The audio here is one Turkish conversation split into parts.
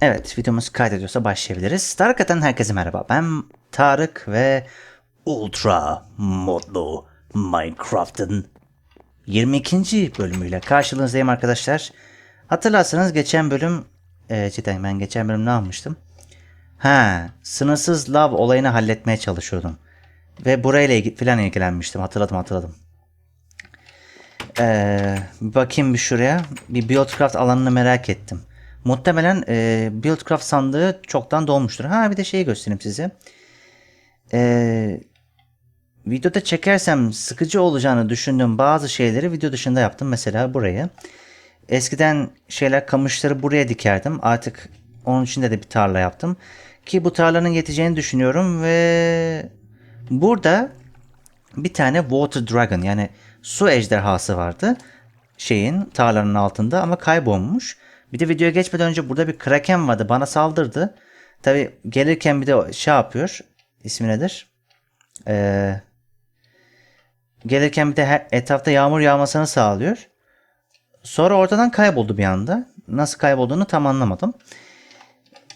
Evet videomuz kaydediyorsa başlayabiliriz. Tarık'tan herkese merhaba. Ben Tarık ve Ultra modlu Minecraft'ın 22. bölümüyle karşınızdayım arkadaşlar. Hatırlarsanız geçen bölüm e, cidden ben geçen bölüm ne yapmıştım? Ha, sınırsız lav olayını halletmeye çalışıyordum. Ve burayla ilgi, falan ilgilenmiştim. Hatırladım hatırladım. Ee, bakayım bir şuraya. Bir Buildcraft alanını merak ettim. Muhtemelen e, Buildcraft sandığı çoktan dolmuştur. Ha bir de şeyi göstereyim size. Ee, videoda çekersem sıkıcı olacağını düşündüğüm bazı şeyleri video dışında yaptım. Mesela burayı. Eskiden şeyler kamışları buraya dikerdim. Artık onun içinde de bir tarla yaptım. Ki bu tarlanın yeteceğini düşünüyorum ve burada bir tane Water Dragon yani su ejderhası vardı. Şeyin tarlanın altında ama kaybolmuş. Bir de videoya geçmeden önce burada bir kraken vardı. Bana saldırdı. Tabi gelirken bir de şey yapıyor. İsmi nedir? Ee, gelirken bir de her, etrafta yağmur yağmasını sağlıyor. Sonra ortadan kayboldu bir anda. Nasıl kaybolduğunu tam anlamadım.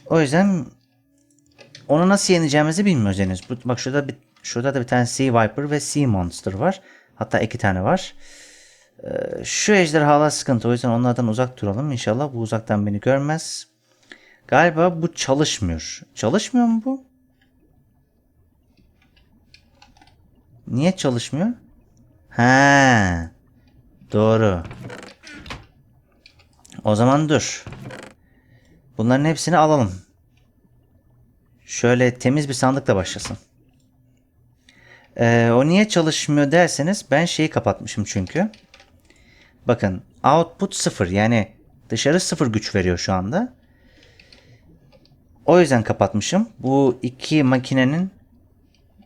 O yüzden onu nasıl yeneceğimizi bilmiyoruz henüz. Bak şurada bir şurada da bir tane Sea Viper ve Sea Monster var. Hatta iki tane var. Ee, şu ejderhalar sıkıntı. O yüzden onlardan uzak duralım. İnşallah bu uzaktan beni görmez. Galiba bu çalışmıyor. Çalışmıyor mu bu? Niye çalışmıyor? Ha, Doğru. O zaman dur. Bunların hepsini alalım. Şöyle temiz bir sandıkla başlasın. Ee, o niye çalışmıyor derseniz ben şeyi kapatmışım çünkü. Bakın output 0 yani dışarı 0 güç veriyor şu anda. O yüzden kapatmışım. Bu iki makinenin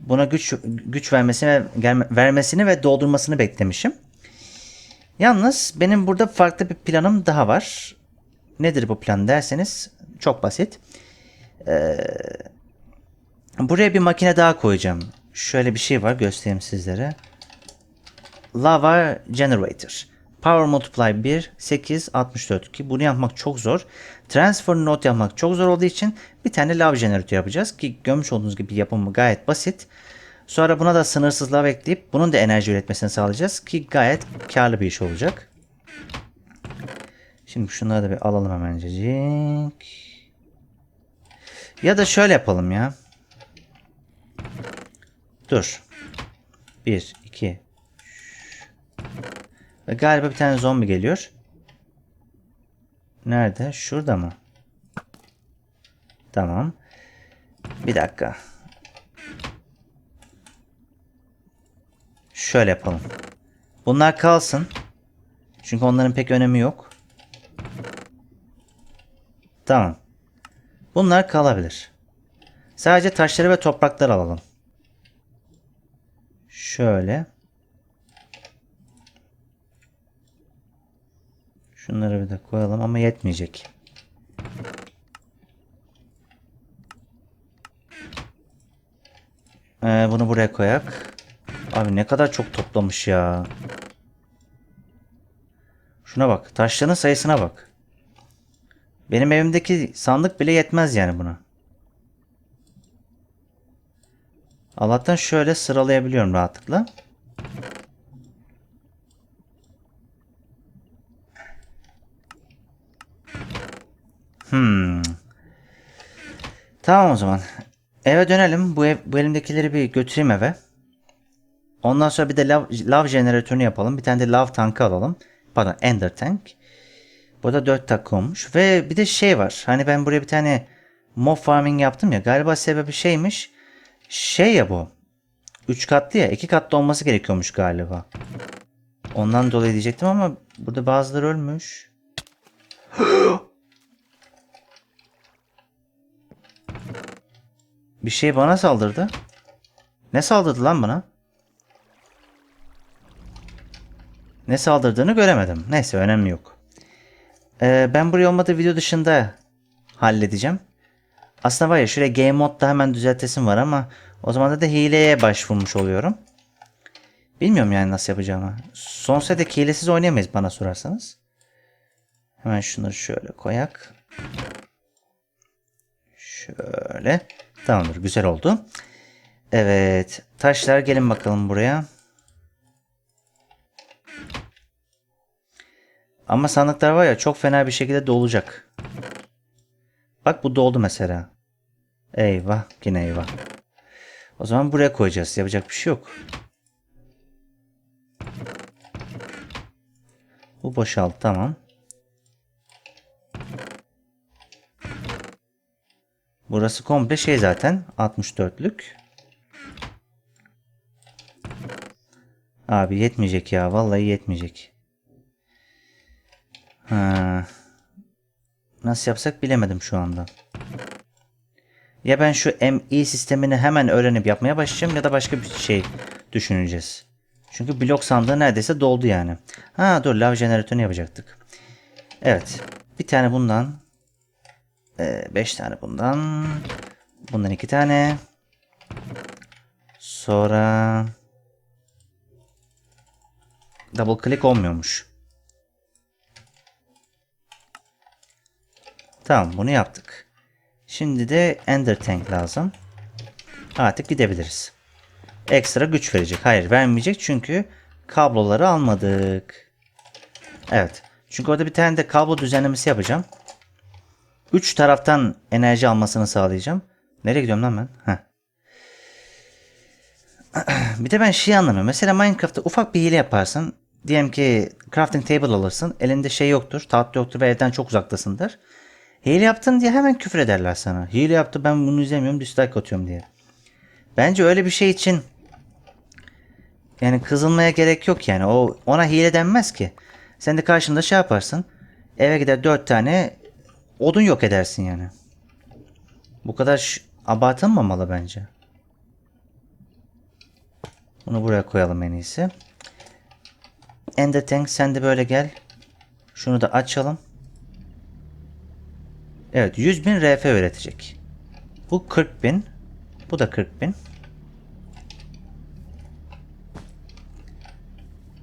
buna güç güç vermesini vermesini ve doldurmasını beklemişim. Yalnız benim burada farklı bir planım daha var. Nedir bu plan derseniz çok basit. Ee, buraya bir makine daha koyacağım. Şöyle bir şey var göstereyim sizlere. Lava Generator. Power Multiply 1, 8, 64 ki bunu yapmak çok zor. Transfer Node yapmak çok zor olduğu için bir tane Lava Generator yapacağız ki görmüş olduğunuz gibi yapımı gayet basit. Sonra buna da sınırsız lav ekleyip bunun da enerji üretmesini sağlayacağız ki gayet karlı bir iş olacak. Şimdi şunları da bir alalım hemencecik. Ya da şöyle yapalım ya. Dur. 1, 2. Ve galiba bir tane zombi geliyor. Nerede? Şurada mı? Tamam. Bir dakika. Şöyle yapalım. Bunlar kalsın. Çünkü onların pek önemi yok. Tamam. Bunlar kalabilir. Sadece taşları ve toprakları alalım. Şöyle. Şunları bir de koyalım ama yetmeyecek. Ee, bunu buraya koyak. Abi ne kadar çok toplamış ya. Şuna bak. Taşların sayısına bak. Benim evimdeki sandık bile yetmez yani buna. Allah'tan şöyle sıralayabiliyorum rahatlıkla. Hmm. Tamam o zaman. Eve dönelim. Bu, ev, bu elimdekileri bir götüreyim eve. Ondan sonra bir de lav, lav jeneratörünü yapalım. Bir tane de lav tankı alalım. Pardon ender tank. Burada 4 dakika olmuş. Ve bir de şey var. Hani ben buraya bir tane mob farming yaptım ya. Galiba sebebi şeymiş. Şey ya bu. 3 katlı ya. 2 katlı olması gerekiyormuş galiba. Ondan dolayı diyecektim ama burada bazıları ölmüş. bir şey bana saldırdı. Ne saldırdı lan bana? Ne saldırdığını göremedim. Neyse önemli yok. Ee, ben buraya olmadığı video dışında halledeceğim. Aslında var ya şuraya game modda hemen düzeltesim var ama o zaman da hileye başvurmuş oluyorum. Bilmiyorum yani nasıl yapacağımı. Son sete hilesiz oynayamayız bana sorarsanız. Hemen şunları şöyle koyak. Şöyle. Tamamdır. Güzel oldu. Evet. Taşlar gelin bakalım buraya. Ama sandıklar var ya çok fena bir şekilde dolacak. Bak bu doldu mesela. Eyvah. Yine eyvah. O zaman buraya koyacağız. Yapacak bir şey yok. Bu boşaldı. Tamam. Burası komple şey zaten. 64'lük. Abi yetmeyecek ya. Vallahi yetmeyecek. Ha. Nasıl yapsak bilemedim şu anda. Ya ben şu MI sistemini hemen öğrenip yapmaya başlayacağım ya da başka bir şey düşüneceğiz. Çünkü blok sandığı neredeyse doldu yani. Ha dur lav jeneratörünü yapacaktık. Evet. Bir tane bundan. 5 tane bundan. Bundan iki tane. Sonra double click olmuyormuş. Tamam bunu yaptık. Şimdi de Ender Tank lazım. Artık gidebiliriz. Ekstra güç verecek. Hayır vermeyecek çünkü kabloları almadık. Evet. Çünkü orada bir tane de kablo düzenlemesi yapacağım. Üç taraftan enerji almasını sağlayacağım. Nereye gidiyorum lan ben? Heh. bir de ben şey anlamıyorum. Mesela Minecraft'ta ufak bir hile yaparsın. Diyelim ki crafting table alırsın. Elinde şey yoktur. Taht yoktur ve evden çok uzaktasındır. Hile yaptın diye hemen küfür ederler sana. Hile yaptı ben bunu izlemiyorum dislike atıyorum diye. Bence öyle bir şey için yani kızılmaya gerek yok yani. O ona hile denmez ki. Sen de karşında şey yaparsın. Eve gider dört tane odun yok edersin yani. Bu kadar abartılmamalı bence. Bunu buraya koyalım en iyisi. Ender Tank sen de böyle gel. Şunu da açalım. Evet 100 bin RF üretecek. Bu 40 bin. Bu da 40 bin.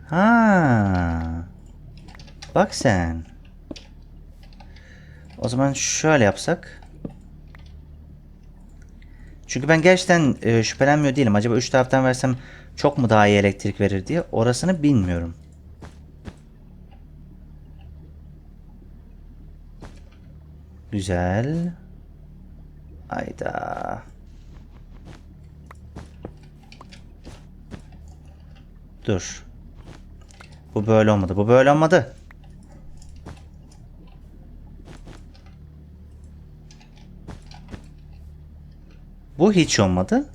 Ha. Bak sen. O zaman şöyle yapsak. Çünkü ben gerçekten e, şüphelenmiyor değilim. Acaba 3 taraftan versem çok mu daha iyi elektrik verir diye. Orasını bilmiyorum. Güzel. Ayda. Dur. Bu böyle olmadı. Bu böyle olmadı. Bu hiç olmadı.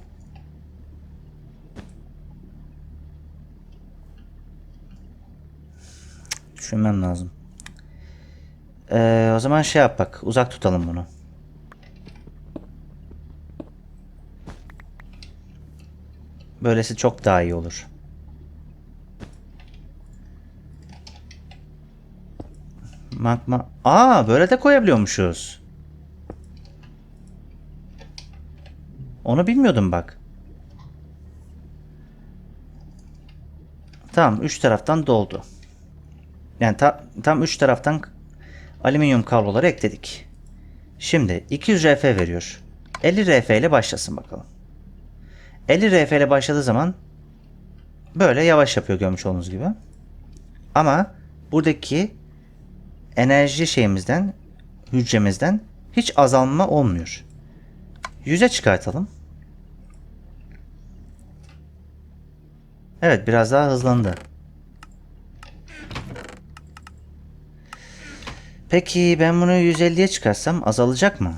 Düşünmem lazım. Ee, o zaman şey yap bak. Uzak tutalım bunu. Böylesi çok daha iyi olur. Magma. Aa böyle de koyabiliyormuşuz. Onu bilmiyordum bak. Tamam üç taraftan doldu. Yani ta, tam üç taraftan alüminyum kabloları ekledik. Şimdi 200 RF veriyor. 50 RF ile başlasın bakalım. 50 RF ile başladığı zaman böyle yavaş yapıyor görmüş olduğunuz gibi. Ama buradaki enerji şeyimizden, hücremizden hiç azalma olmuyor. 100'e çıkartalım. Evet biraz daha hızlandı. Peki ben bunu 150'ye çıkarsam azalacak mı?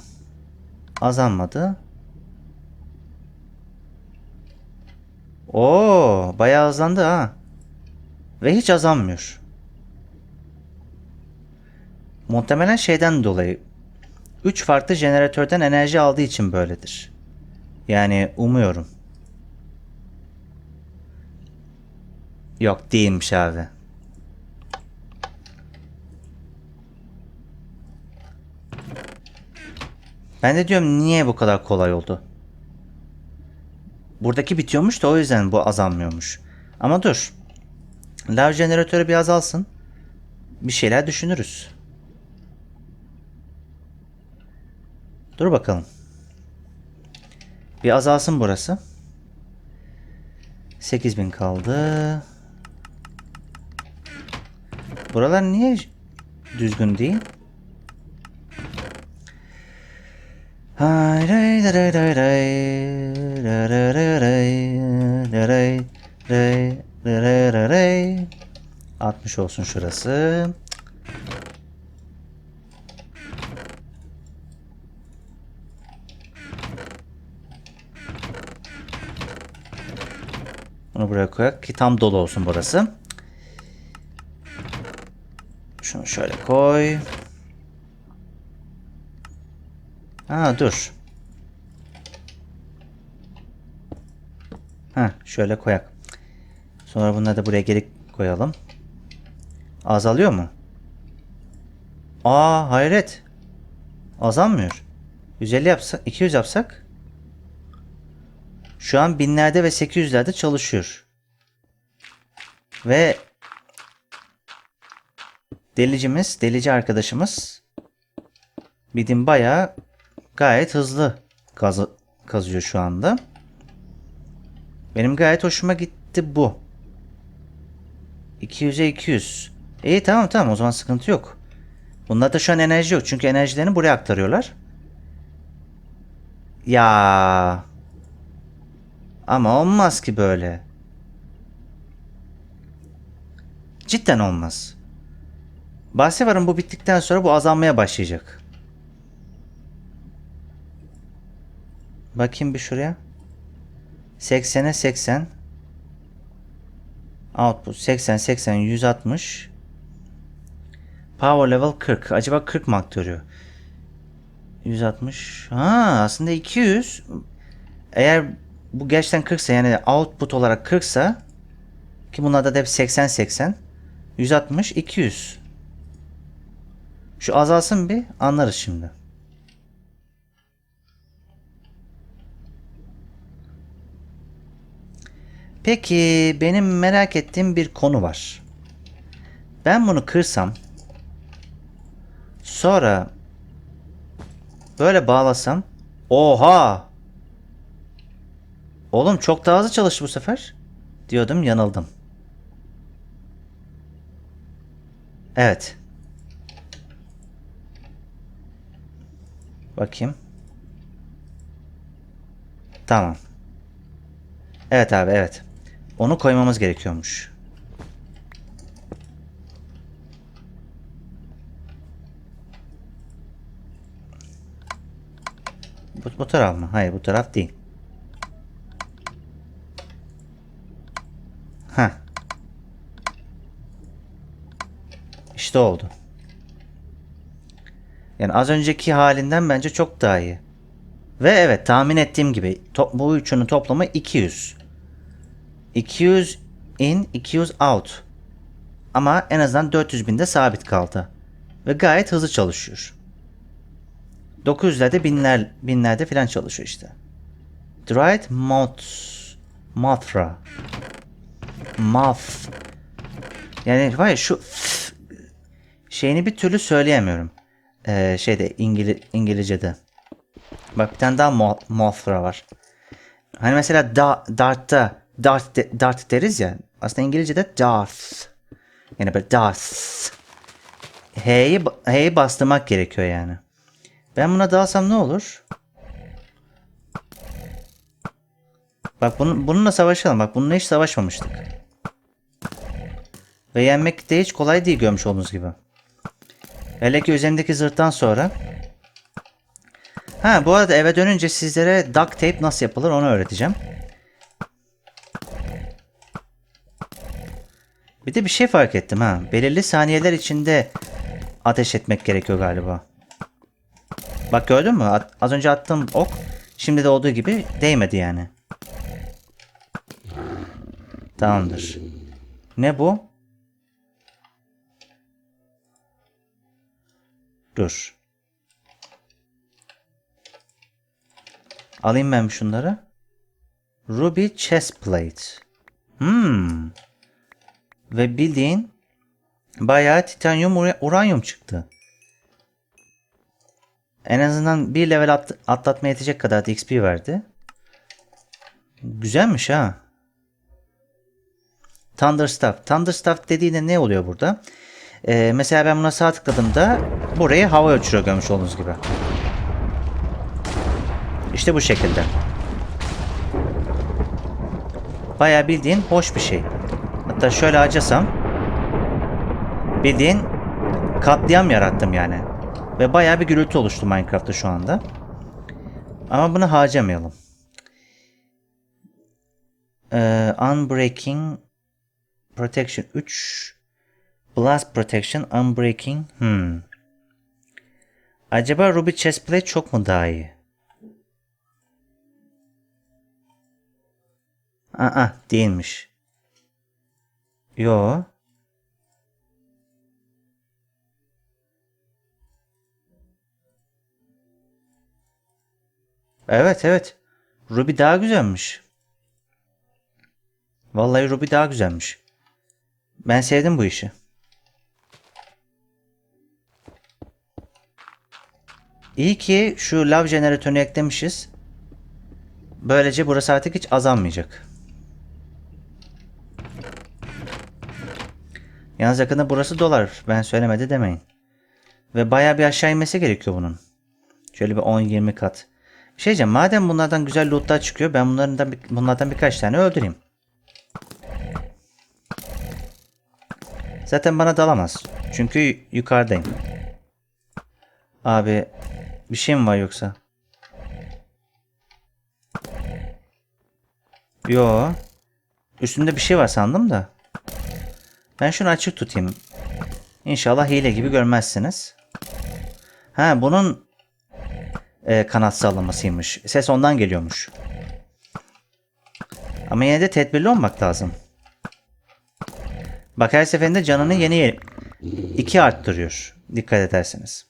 Azalmadı. Oo, bayağı hızlandı ha. Ve hiç azalmıyor. Muhtemelen şeyden dolayı 3 farklı jeneratörden enerji aldığı için böyledir. Yani umuyorum. Yok değilmiş abi. Ben de diyorum niye bu kadar kolay oldu? Buradaki bitiyormuş da o yüzden bu azalmıyormuş. Ama dur. Lav jeneratörü bir azalsın. Bir şeyler düşünürüz. Dur bakalım. Bir azalsın burası. 8000 kaldı. Buralar niye düzgün değil? Hay ray ray ray ray ray ray ray ray ray ray ray ray ray 60 olsun şurası. Bunu buraya koyak ki tam dolu olsun burası. Şunu şöyle koy. Ha dur. Ha şöyle koyak. Sonra bunları da buraya geri koyalım. Azalıyor mu? Aa hayret. Azalmıyor. 150 yapsak, 200 yapsak şu an binlerde ve 800'lerde çalışıyor. Ve delicimiz, delici arkadaşımız bildiğim bayağı gayet hızlı kazı, kazıyor şu anda. Benim gayet hoşuma gitti bu. 200'e 200. İyi tamam tamam o zaman sıkıntı yok. Bunlarda şu an enerji yok. Çünkü enerjilerini buraya aktarıyorlar. Ya. Ama olmaz ki böyle. Cidden olmaz. Bahse varım bu bittikten sonra bu azalmaya başlayacak. Bakayım bir şuraya. 80'e 80. Output 80 80 160. Power level 40. Acaba 40 mı aktarıyor? 160. Ha aslında 200. Eğer bu gerçekten 40 ise yani output olarak 40 ise ki bunlarda da hep 80 80 160 200. Şu azalsın bir anlarız şimdi. Peki benim merak ettiğim bir konu var. Ben bunu kırsam sonra böyle bağlasam oha Oğlum çok daha hızlı çalıştı bu sefer. Diyordum yanıldım. Evet. Bakayım. Tamam. Evet abi evet. Onu koymamız gerekiyormuş. Bu, bu taraf mı? Hayır bu taraf değil. Ha. İşte oldu. Yani az önceki halinden bence çok daha iyi. Ve evet tahmin ettiğim gibi bu üçünün toplamı 200. 200 in, 200 out. Ama en azından 400 binde sabit kaldı. Ve gayet hızlı çalışıyor. 900'lerde binler, binlerde falan çalışıyor işte. Dried Moth, Mothra. Moth. Yani var ya şu şeyini bir türlü söyleyemiyorum. Ee, şeyde İngili, İngilizce'de. Bak bir tane daha mo Mothra var. Hani mesela da, Dart'ta Dart, Dart deriz ya. Aslında İngilizce'de Darth. Yani böyle Darth. H'yi H'yi bastırmak gerekiyor yani. Ben buna dalsam ne olur? Bak bunu, bununla savaşalım. Bak bununla hiç savaşmamıştık. Ve yenmek de hiç kolay değil görmüş olduğunuz gibi. Hele ki üzerindeki zırhtan sonra. Ha bu arada eve dönünce sizlere duct tape nasıl yapılır onu öğreteceğim. Bir de bir şey fark ettim ha. Belirli saniyeler içinde ateş etmek gerekiyor galiba. Bak gördün mü? Az önce attığım ok şimdi de olduğu gibi değmedi yani. Tamamdır. Ne bu? Dur. Alayım ben şunları. Ruby chest plate. Hmm. Ve bildiğin bayağı titanyum uranyum çıktı. En azından bir level at atlatmaya yetecek kadar da XP verdi. güzelmiş ha. Thunderstaff. Thunderstaff dediğinde ne oluyor burada? Ee, mesela ben buna sağ tıkladığımda burayı havaya uçuruyor görmüş olduğunuz gibi. İşte bu şekilde. Bayağı bildiğin hoş bir şey. Hatta şöyle acasam bildiğin katliam yarattım yani. Ve bayağı bir gürültü oluştu Minecraft'ta şu anda. Ama bunu harcamayalım. Ee, unbreaking Protection 3 Blast Protection Unbreaking hmm. Acaba Ruby Chestplate çok mu daha iyi? Aa değilmiş. Yo. Evet evet. Ruby daha güzelmiş. Vallahi Ruby daha güzelmiş. Ben sevdim bu işi. İyi ki şu lav jeneratörünü eklemişiz. Böylece burası artık hiç azalmayacak. Yalnız yakında burası dolar. Ben söylemedi demeyin. Ve bayağı bir aşağı inmesi gerekiyor bunun. Şöyle bir 10-20 kat. Bir şey diyeceğim. Madem bunlardan güzel lootlar çıkıyor. Ben bunlardan, bir- bunlardan birkaç tane öldüreyim. Zaten bana dalamaz. Çünkü yu- yukarıdayım. Abi bir şey mi var yoksa? Yo. Üstünde bir şey var sandım da. Ben şunu açık tutayım. İnşallah hile gibi görmezsiniz. Ha bunun e, kanat sallamasıymış. Ses ondan geliyormuş. Ama yine de tedbirli olmak lazım. Bak her seferinde canını yeni iki arttırıyor. Dikkat ederseniz.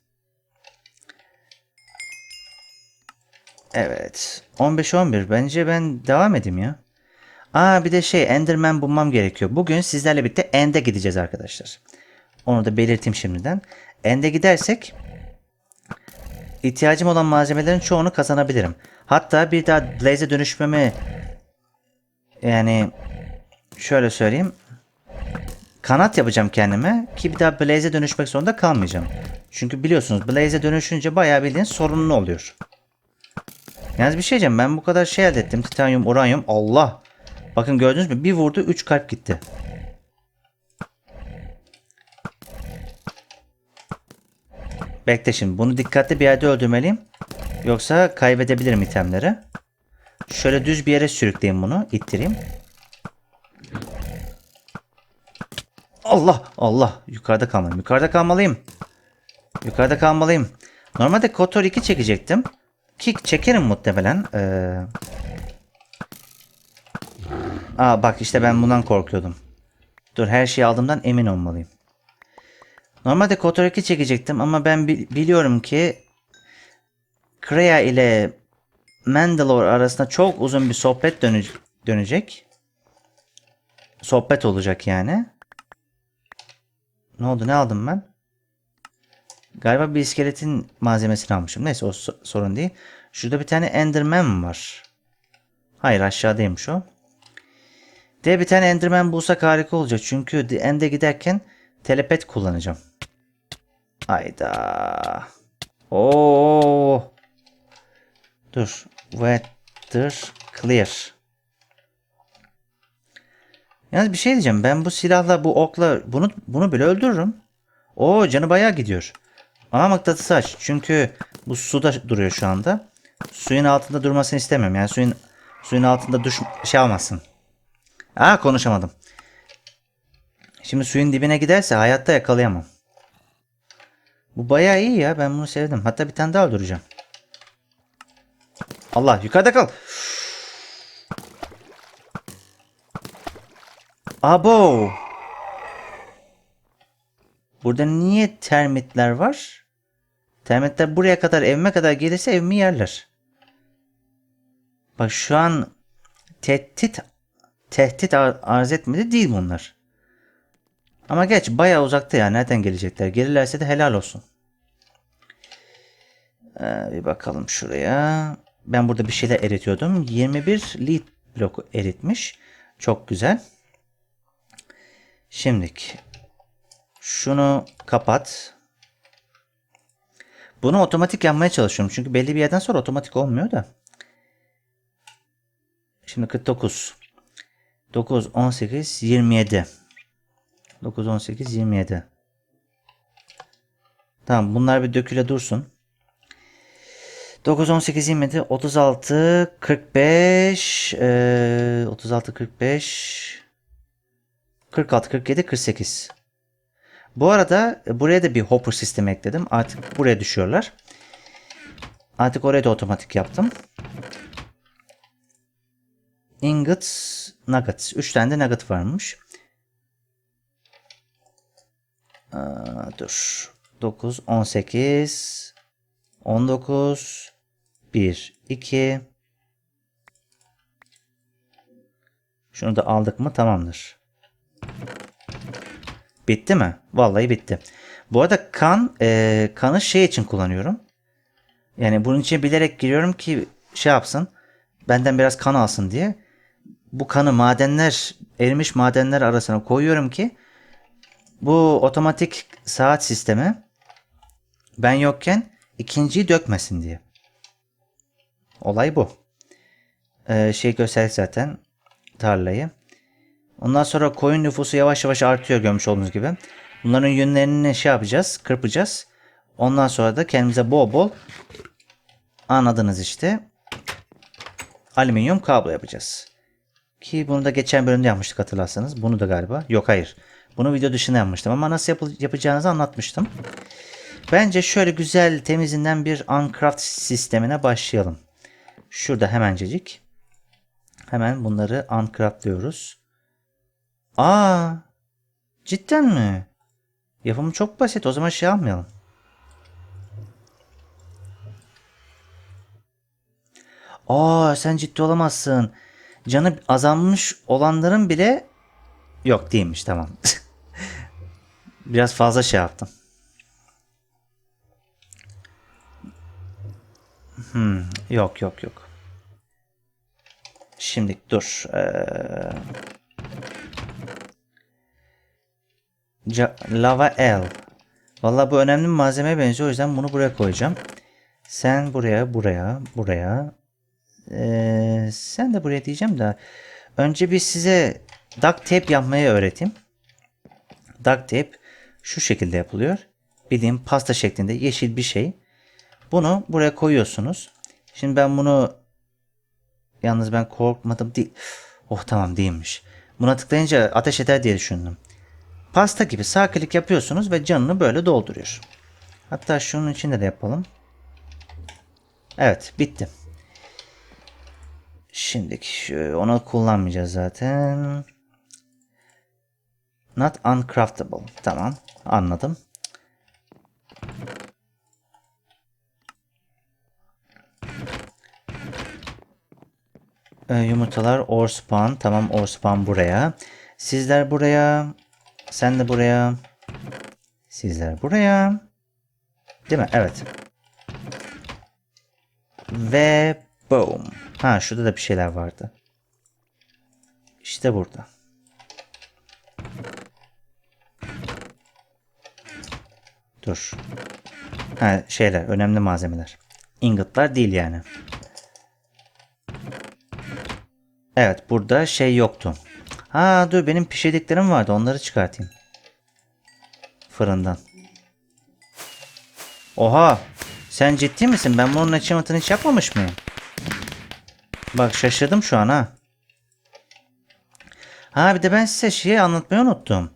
Evet. 15-11. Bence ben devam edeyim ya. Aa bir de şey Enderman bulmam gerekiyor. Bugün sizlerle birlikte End'e gideceğiz arkadaşlar. Onu da belirteyim şimdiden. End'e gidersek ihtiyacım olan malzemelerin çoğunu kazanabilirim. Hatta bir daha Blaze'e dönüşmemi yani şöyle söyleyeyim. Kanat yapacağım kendime ki bir daha Blaze'e dönüşmek zorunda kalmayacağım. Çünkü biliyorsunuz Blaze'e dönüşünce bayağı bildiğin sorunlu oluyor. Yalnız bir şey diyeceğim ben bu kadar şey elde ettim. Titanyum, uranyum. Allah. Bakın gördünüz mü? Bir vurdu 3 kalp gitti. Bekle şimdi. Bunu dikkatli bir yerde öldürmeliyim. Yoksa kaybedebilirim itemleri. Şöyle düz bir yere sürükleyeyim bunu. ittireyim. Allah Allah. Yukarıda kalmalıyım. Yukarıda kalmalıyım. Yukarıda kalmalıyım. Normalde Kotor 2 çekecektim. Kick çekerim muhtemelen. Ee... Aa bak işte ben bundan korkuyordum. Dur her şeyi aldığımdan emin olmalıyım. Normalde Kotor 2 çekecektim ama ben bi- biliyorum ki Kreia ile Mandalore arasında çok uzun bir sohbet dönü- dönecek. Sohbet olacak yani. Ne oldu ne aldım ben? Galiba bir iskeletin malzemesini almışım. Neyse o so- sorun değil. Şurada bir tane Enderman var. Hayır aşağıdaymış o. De bir tane Enderman bulsak harika olacak. Çünkü The End'e giderken telepet kullanacağım. Hayda. Oo. Dur. Weather clear. Yalnız bir şey diyeceğim. Ben bu silahla, bu okla bunu bunu bile öldürürüm. Oo canı bayağı gidiyor. Ama mıknatısı aç. Çünkü bu suda duruyor şu anda. Suyun altında durmasını istemiyorum. Yani suyun suyun altında duş şey almasın. Aa konuşamadım. Şimdi suyun dibine giderse hayatta yakalayamam. Bu bayağı iyi ya. Ben bunu sevdim. Hatta bir tane daha öldüreceğim. Allah yukarıda kal. Abo. Burada niye termitler var? Termitler buraya kadar evime kadar gelirse evimi yerler. Bak şu an tehdit tehdit ar- arz etmedi değil bunlar. Ama geç bayağı uzakta ya. Nereden gelecekler? Gelirlerse de helal olsun. Ee, bir bakalım şuraya. Ben burada bir şeyler eritiyordum. 21 lead bloku eritmiş. Çok güzel. Şimdilik şunu kapat. Bunu otomatik yapmaya çalışıyorum. Çünkü belli bir yerden sonra otomatik olmuyor da. Şimdi 49. 9, 18, 27. 9, 18, 27. Tamam bunlar bir döküle dursun. 9, 18, 27, 36, 45, e, 36, 45, 46, 47, 48. Bu arada buraya da bir hopper sistemi ekledim. Artık buraya düşüyorlar. Artık oraya da otomatik yaptım. Ingots, nuggets. 3 tane de nugget varmış. Aa, dur. 9, 18, 19, 1, 2. Şunu da aldık mı tamamdır. Bitti mi? Vallahi bitti. Bu arada kan, e, kanı şey için kullanıyorum. Yani bunun için bilerek giriyorum ki şey yapsın. Benden biraz kan alsın diye. Bu kanı madenler, erimiş madenler arasına koyuyorum ki bu otomatik saat sistemi ben yokken ikinciyi dökmesin diye. Olay bu. Ee, şey gösterdik zaten tarlayı. Ondan sonra koyun nüfusu yavaş yavaş artıyor görmüş olduğunuz gibi. Bunların yünlerini şey yapacağız, kırpacağız. Ondan sonra da kendimize bol bol anladınız işte alüminyum kablo yapacağız. Ki bunu da geçen bölümde yapmıştık hatırlarsanız. Bunu da galiba. Yok hayır. Bunu video dışında yapmıştım ama nasıl yapı- yapacağınızı anlatmıştım. Bence şöyle güzel temizinden bir Uncraft sistemine başlayalım. Şurada hemencecik. Hemen bunları uncraft'lıyoruz. Aa, cidden mi? Yapımı çok basit. O zaman şey almayalım. Aa, sen ciddi olamazsın. Canı azalmış olanların bile yok değilmiş tamam. Biraz fazla şey yaptım. Hmm, yok yok yok. Şimdi dur. Ee, Ca- Lava L. Valla bu önemli bir malzemeye benziyor. O yüzden bunu buraya koyacağım. Sen buraya, buraya, buraya. Ee, sen de buraya diyeceğim de. Önce bir size duct tape yapmayı öğreteyim. Duct tape şu şekilde yapılıyor. Bildiğim pasta şeklinde yeşil bir şey. Bunu buraya koyuyorsunuz. Şimdi ben bunu yalnız ben korkmadım değil. Oh tamam değilmiş. Buna tıklayınca ateş eder diye düşündüm. Pasta gibi sağ klik yapıyorsunuz ve canını böyle dolduruyor. Hatta şunun içinde de yapalım. Evet bitti. Şimdi onu kullanmayacağız zaten. Not uncraftable. Tamam anladım. Ee, yumurtalar or spawn. Tamam or spawn buraya. Sizler buraya. Sen de buraya. Sizler buraya. Değil mi? Evet. Ve boom. Ha şurada da bir şeyler vardı. İşte burada. Dur. Ha şeyler önemli malzemeler. Ingotlar değil yani. Evet burada şey yoktu. Ha dur benim pişirdiklerim vardı onları çıkartayım. Fırından. Oha sen ciddi misin? Ben bunun achievement'ını hiç yapmamış mıyım? Bak şaşırdım şu an ha. Ha bir de ben size şeyi anlatmayı unuttum.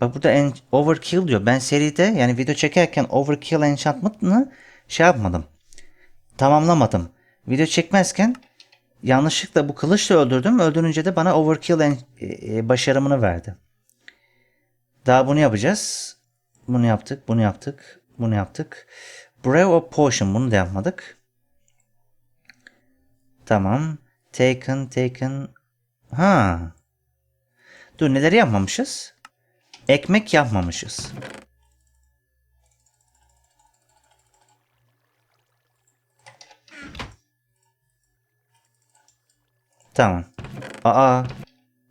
Bak burada en, overkill diyor. Ben seride yani video çekerken overkill enchantment'ını şey yapmadım. Tamamlamadım. Video çekmezken yanlışlıkla bu kılıçla öldürdüm. Öldürünce de bana overkill en, e, e, başarımını verdi. Daha bunu yapacağız. Bunu yaptık, bunu yaptık, bunu yaptık. Brave of Potion bunu da yapmadık. Tamam. Taken, taken. Ha. Dur neleri yapmamışız? Ekmek yapmamışız. Tamam. Aa.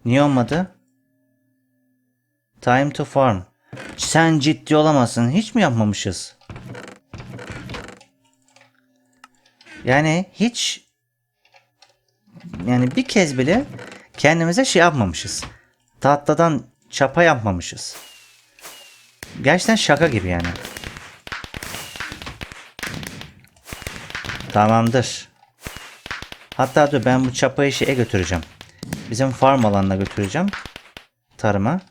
Niye olmadı? Time to farm. Sen ciddi olamazsın. Hiç mi yapmamışız? Yani hiç yani bir kez bile kendimize şey yapmamışız. Tahtadan çapa yapmamışız. Gerçekten şaka gibi yani. Tamamdır. Hatta dur ben bu çapayı şeye götüreceğim. Bizim farm alanına götüreceğim. Tarıma.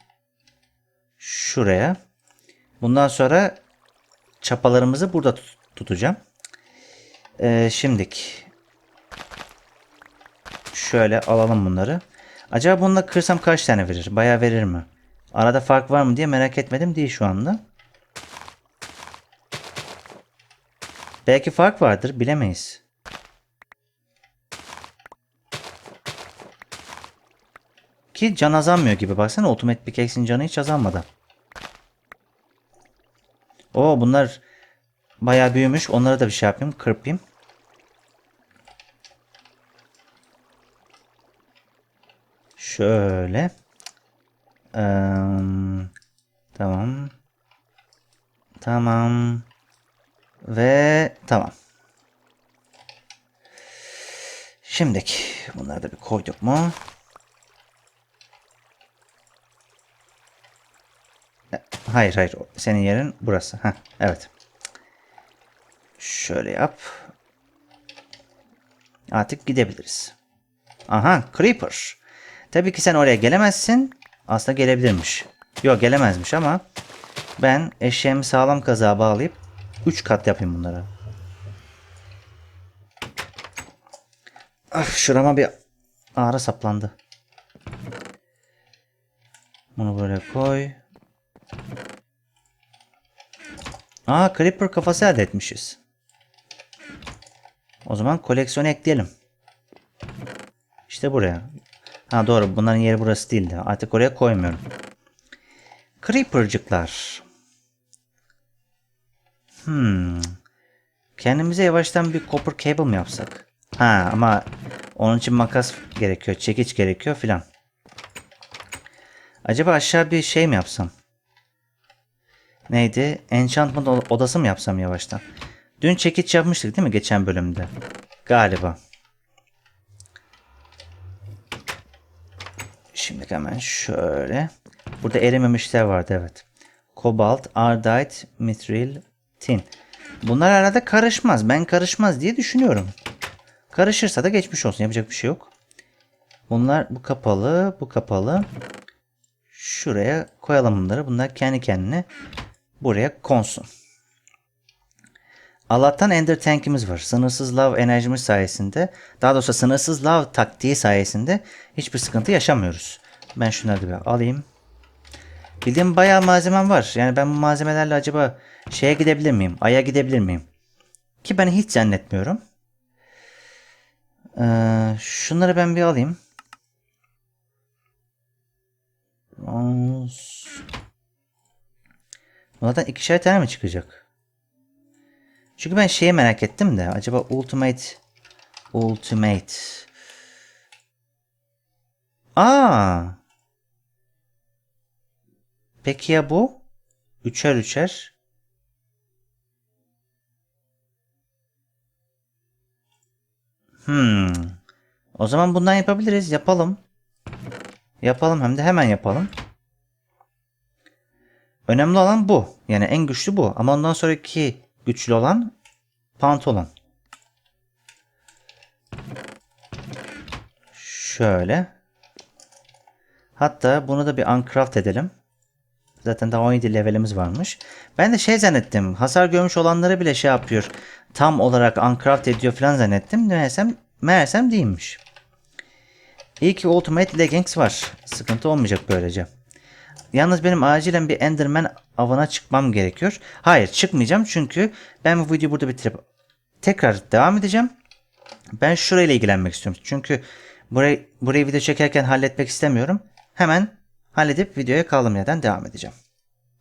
Şuraya. Bundan sonra çapalarımızı burada tut- tutacağım. Ee, şimdik. Şöyle alalım bunları. Acaba bununla kırsam kaç tane verir? Bayağı verir mi? Arada fark var mı diye merak etmedim değil şu anda. Belki fark vardır bilemeyiz. Ki can azalmıyor gibi. Baksana Ultimate Pickaxe'in canı hiç azalmadı. Oo bunlar bayağı büyümüş. Onlara da bir şey yapayım. Kırpayım. Şöyle. Eee, tamam. Tamam. Ve tamam. Şimdiki bunları da bir koyduk mu? Hayır hayır senin yerin burası. Heh, evet. Şöyle yap. Artık gidebiliriz. Aha Creeper. Tabii ki sen oraya gelemezsin. Aslında gelebilirmiş. Yok gelemezmiş ama ben eşeğimi sağlam kazığa bağlayıp 3 kat yapayım bunlara. Ah şurama bir ağrı saplandı. Bunu böyle koy. Aa Creeper kafası elde etmişiz. O zaman koleksiyonu ekleyelim. İşte buraya. Ha doğru bunların yeri burası değildi. Artık oraya koymuyorum. Creeper'cıklar. Hmm. Kendimize yavaştan bir copper cable mi yapsak? Ha ama onun için makas gerekiyor, çekiç gerekiyor filan. Acaba aşağı bir şey mi yapsam? Neydi? Enchantment odası mı yapsam yavaştan? Dün çekiç yapmıştık değil mi geçen bölümde? Galiba. Şimdi hemen şöyle. Burada erimemişler vardı evet. Kobalt, Ardite, Mithril, Tin. Bunlar arada karışmaz. Ben karışmaz diye düşünüyorum. Karışırsa da geçmiş olsun. Yapacak bir şey yok. Bunlar bu kapalı, bu kapalı. Şuraya koyalım bunları. Bunlar kendi kendine buraya konsun. Allah'tan Ender Tank'imiz var. Sınırsız lav enerjimiz sayesinde, daha doğrusu sınırsız lav taktiği sayesinde hiçbir sıkıntı yaşamıyoruz. Ben şunları bir alayım. Bildiğim bayağı malzemem var. Yani ben bu malzemelerle acaba şeye gidebilir miyim? Ay'a gidebilir miyim? Ki ben hiç zannetmiyorum. Ee, şunları ben bir alayım. Bronz. Bunlardan ikişer tane mi çıkacak? Çünkü ben şeyi merak ettim de acaba Ultimate Ultimate Aa Peki ya bu? Üçer üçer. Hmm. O zaman bundan yapabiliriz. Yapalım. Yapalım hem de hemen yapalım. Önemli olan bu. Yani en güçlü bu. Ama ondan sonraki güçlü olan pantolon. Şöyle. Hatta bunu da bir uncraft edelim. Zaten daha 17 levelimiz varmış. Ben de şey zannettim. Hasar görmüş olanları bile şey yapıyor. Tam olarak uncraft ediyor falan zannettim. Meğersem, meğersem değilmiş. İyi ki Ultimate Leggings var. Sıkıntı olmayacak böylece. Yalnız benim acilen bir Enderman avına çıkmam gerekiyor. Hayır çıkmayacağım çünkü ben bu videoyu burada bitirip tekrar devam edeceğim. Ben şurayla ilgilenmek istiyorum. Çünkü burayı, burayı video çekerken halletmek istemiyorum. Hemen halledip videoya kaldığım yerden devam edeceğim.